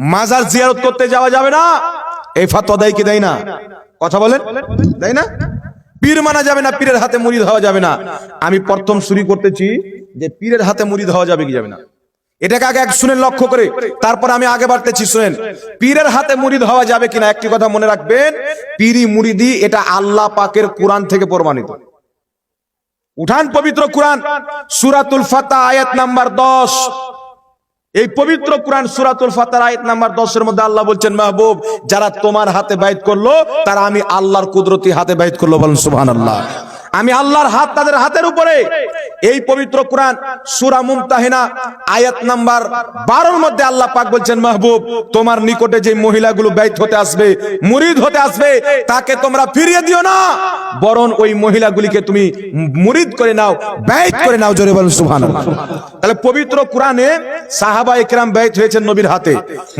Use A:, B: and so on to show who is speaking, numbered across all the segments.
A: মাজার জিয়ারত করতে যাওয়া যাবে না। এই ফাতোয়া দেয় কি দেয় না? কথা বলেন? দেয় না? পীর মানা যাবে না, পীরের হাতে মুড়ি হওয়া যাবে না। আমি প্রথম শুরু করতেছি যে পীরের হাতে মুড়ি হওয়া যাবে কি যাবে না। এটাকে আগে এক শুনেন, লক্ষ্য করে। তারপর আমি আগে বাড়তেছি, শুনেন। পীরের হাতে মুড়িদ হওয়া যাবে কিনা একটি কথা মনে রাখবেন। পীরি মুড়িদি এটা আল্লাহ পাকের কোরআন থেকে প্রমাণিত। উঠান পবিত্র কোরআন। সুরাতুল ফাতা আয়াত নাম্বার দশ। এই পবিত্র কোরআন সুরাতুল ফাতার আয়াত নাম্বার দশের মধ্যে আল্লাহ বলছেন, মাহবুব, যারা তোমার হাতে বাইত করল, তারা আমি আল্লাহর কুদরতি হাতে বাইত করল। বলেন, সুবহানাল্লাহ। আমি আল্লাহর হাত তাদের হাতের উপরে। এই পবিত্র কোরআন, সুরা মুমতাহিনা, আয়াত নাম্বার বারোর মধ্যে আল্লাহ পাক বলছেন, মাহবুব, তোমার নিকটে যে মহিলাগুলো ব্যয় হতে আসবে, মুরিদ হতে আসবে, তাকে তোমরা ফিরিয়ে দিও না। বরং ওই মহিলাগুলিকে তুমি মুরিদ করে নাও, ব্যয় করে নাও, জোরে বলেন, সুবহানাল্লাহ। তাহলে পবিত্র কোরআনে সাহাবা একরাম ব্যয় হয়েছেন নবীর হাতে,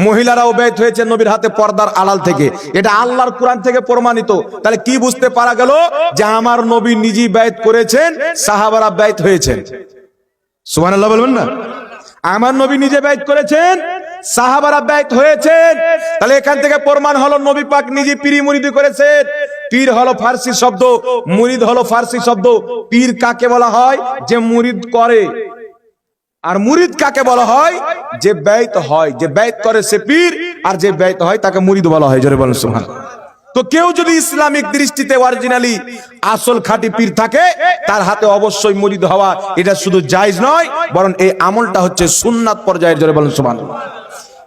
A: মহিলারাও ব্যয় হয়েছেন নবীর হাতে পর্দার আড়াল থেকে। এটা আল্লাহর কোরআন থেকে প্রমাণিত। তাহলে কি বুঝতে পারা গেল? যে আমার নবী নিজেই ব্যয় করেছেন, সাহাবারা ব্যয় হয়েছেন। সুবহানাল্লাহ বলবেন না? আমার নবী নিজে ব্যয় করেছেন, সাহাবারা ব্যয় হয়েছেন। তাহলে এখান থেকে প্রমাণ হলো নবী পাক নিজে পিরি মুরিদি করেছেন। পীর হলো ফার্সি শব্দ, মুরিদ হলো ফার্সি শব্দ। পীর কাকে বলা হয়? যে মুরিদ করে। আর মুরিদ কাকে বলা হয়? যে ব্যয়ত হয়, যে ব্যয়ত করে সে পীর, আর যে ব্যয়ত হয় তাকে মুরিদ বলা হয়। জোরে বলেন সুবহান তো কেউ যদি ইসলামিক দৃষ্টিতে অরিজিনালি আসল খাঁটি পীর থাকে, তার হাতে অবশ্যই মুরিদ হওয়া এটা শুধু জায়জ নয়, বরং এই আমলটা হচ্ছে সুন্নাত পর্যায়ের জোরে বলেন সুবহানাল্লাহ।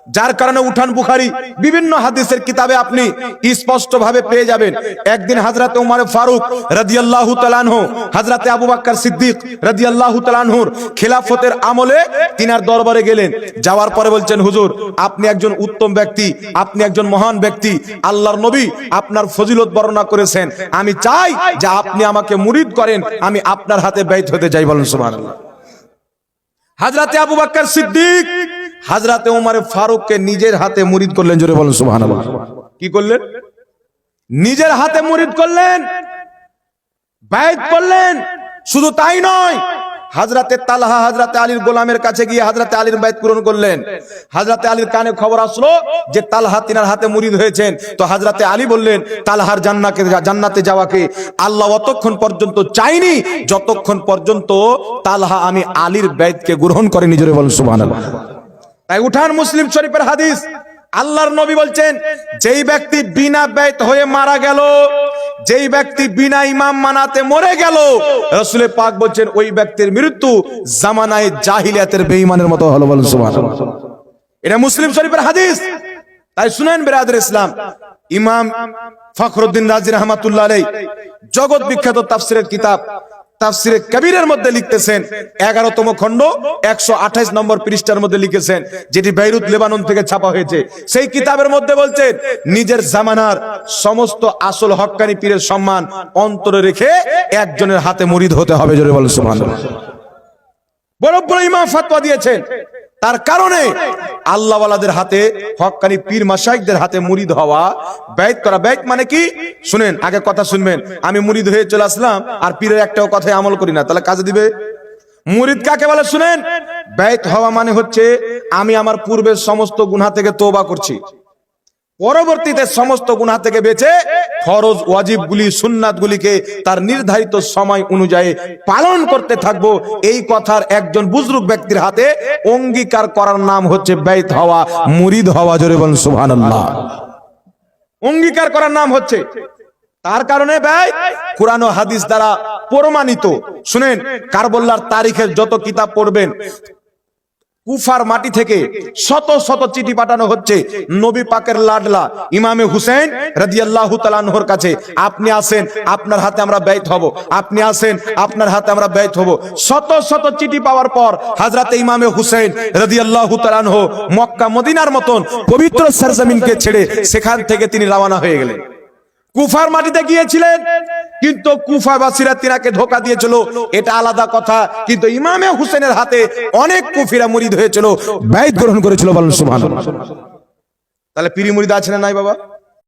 A: যার কারণে উঠান বুখারি বিভিন্ন হাদিসের কিতাবে আপনি স্পষ্ট ভাবে পেয়ে যাবেন। একদিন হাজরাতে উমার ফারুক রাদিয়াল্লাহু তাআলাহু হাজরাতে আবু বকর সিদ্দিক রাদিয়াল্লাহু তাআলাহুর খেলাফতের আমলে তিনার দরবারে গেলেন। যাওয়ার পরে বলছেন, হুজুর, আপনি একজন উত্তম ব্যক্তি, আপনি একজন মহান ব্যক্তি, আল্লাহর নবী আপনার ফজিলত বর্ণনা করেছেন। আমি চাই যে আপনি আমাকে মুরিদ করেন, আমি আপনার হাতে ব্যয় হতে চাই। বলেন, সুবহানাল্লাহ। হাজরাতে আবু বকর সিদ্দিক হাজরাতে উমারে ফারুককে নিজের হাতে মুরিদ করলেন, জোরে বলেন, সুবহানাল্লাহ। কি করলেন? নিজের হাতে মুরিদ করলেন বাইত করলেন, শুধু তাই নয়, হাজরাতে তালহা, হাজরাতে আলীর গোলামের কাছে গিয়ে হাজরাতে আলীর বাইত পূরণ করলেন। হাজরাতে আলীর কানে খবর আসলো যে তালহা তিনার হাতে মুরিদ হয়েছেন। তো হাজরাতে আলী বললেন, তালহার জান্নাকে জান্নাতে যাওয়াকে আল্লাহ অতক্ষণ পর্যন্ত চাইনি, যতক্ষণ পর্যন্ত তালহা আমি আলীর বাইতকে গ্রহণ করে নিজের বলেন, সুবহানাল্লাহ। উঠান মুসলিম শরীফের হাদিস। আল্লাহর নবী বলছেন, যেই ব্যক্তি বিনা ব্যয় হয়ে মারা গেল, যেই ব্যক্তি বিনা ইমাম মানাতে মরে গেল, রসুলের পাক বলছেন, ওই ব্যক্তির মৃত্যু জামানায় জাহিলিয়াতের বেঈমানের মতো হলো সুবহানাল্লাহ। এটা মুসলিম শরীফের হাদিস। তাই শুনেন বেরাদের ইসলাম, ইমাম ফখরুদ্দিন রাজি রহমাতুল্লাহ জগৎ বিখ্যাত তাফসিরের কিতাব তাফসিরে কবিরের মধ্যে লিখতেছেন এগারোতম খণ্ড, একশো আঠাইশ নম্বর পৃষ্ঠার মধ্যে লিখেছেন, যেটি বেইরুত, লেবানন থেকে ছাপা হয়েছে। সেই কিতাবের মধ্যে বলছেন, নিজের জামানার সমস্ত আসল হক্কানি পীরের সম্মান অন্তরে রেখে একজনের হাতে মরিদ হতে হবে, জোরে বলেন সুবহানাল্লাহ। বড় বড় ইমাম ফাতোয়া দিয়েছেন। তার কারণে আল্লাহওয়ালাদের হাতে হকানি পীর মাসাইকদের হাতে মুরিদ হওয়া। ব্যয় করা ব্যয় মানে কি? শুনেন, আগে কথা শুনবেন। আমি মুরিদ হয়ে চলে আসলাম, আর পীরের একটাও কথায় আমল করি না। তাহলে কাজে দিবে? মুরিদ কাকে বলে শুনেন? ব্যয় হওয়া মানে হচ্ছে, আমি আমার পূর্বের সমস্ত গুনা থেকে তোবা করছি। পরবর্তীতে সমস্ত গুনাহ থেকে বেঁচে ফরজ ওয়াজিব গুলি সুন্নাত গুলিকে তার নির্ধারিত সময় অনুযায়ী পালন করতে থাকব। এই কথার একজন বুজরুক ব্যক্তির হাতে অঙ্গীকার করার নাম হচ্ছে ব্যয়ত হওয়া, মুরিদ হওয়া, জোরে বলেন সুবহানাল্লাহ। অঙ্গীকার করার নাম হচ্ছে, তার কারণে ব্যয় কোরআন হাদিস দ্বারা প্রমাণিত। শুনেন কারবল্লার তারিখের যত কিতাব পড়বেন কুফার মাটি থেকে শত শত চিঠি পাঠানো হচ্ছে। নবী পাকের লাডলা ইমামে হুসেন রাদিয়াল্লাহু তাআলার কাছে, আপনি আসেন, আপনার হাতে আমরা ব্যয়ত হব, আপনি আসেন, আপনার হাতে আমরা ব্যয়ত হব। শত শত চিঠি পাওয়ার পর হাজরাতে ইমামে হুসেন রাদিয়াল্লাহু তাআলাহ মক্কা মদিনার মতন পবিত্র সরজমিনকে ছেড়ে সেখান থেকে তিনি রওনা হয়ে গেলেন। কুফার মাটিতে গিয়েছিলেন। কিন্তু কুফাবাসীরা তিনাকে ধোকা দিয়েছিল, এটা আলাদা কথা। কিন্তু ইমামে হুসেনের হাতে অনেক কুফিরা মুরিদ হয়েছিল ব্যয় গ্রহণ করেছিল বলুন সুবহানাল্লাহ। তাহলে পিরি মুরিদ আছে না নাই বাবা?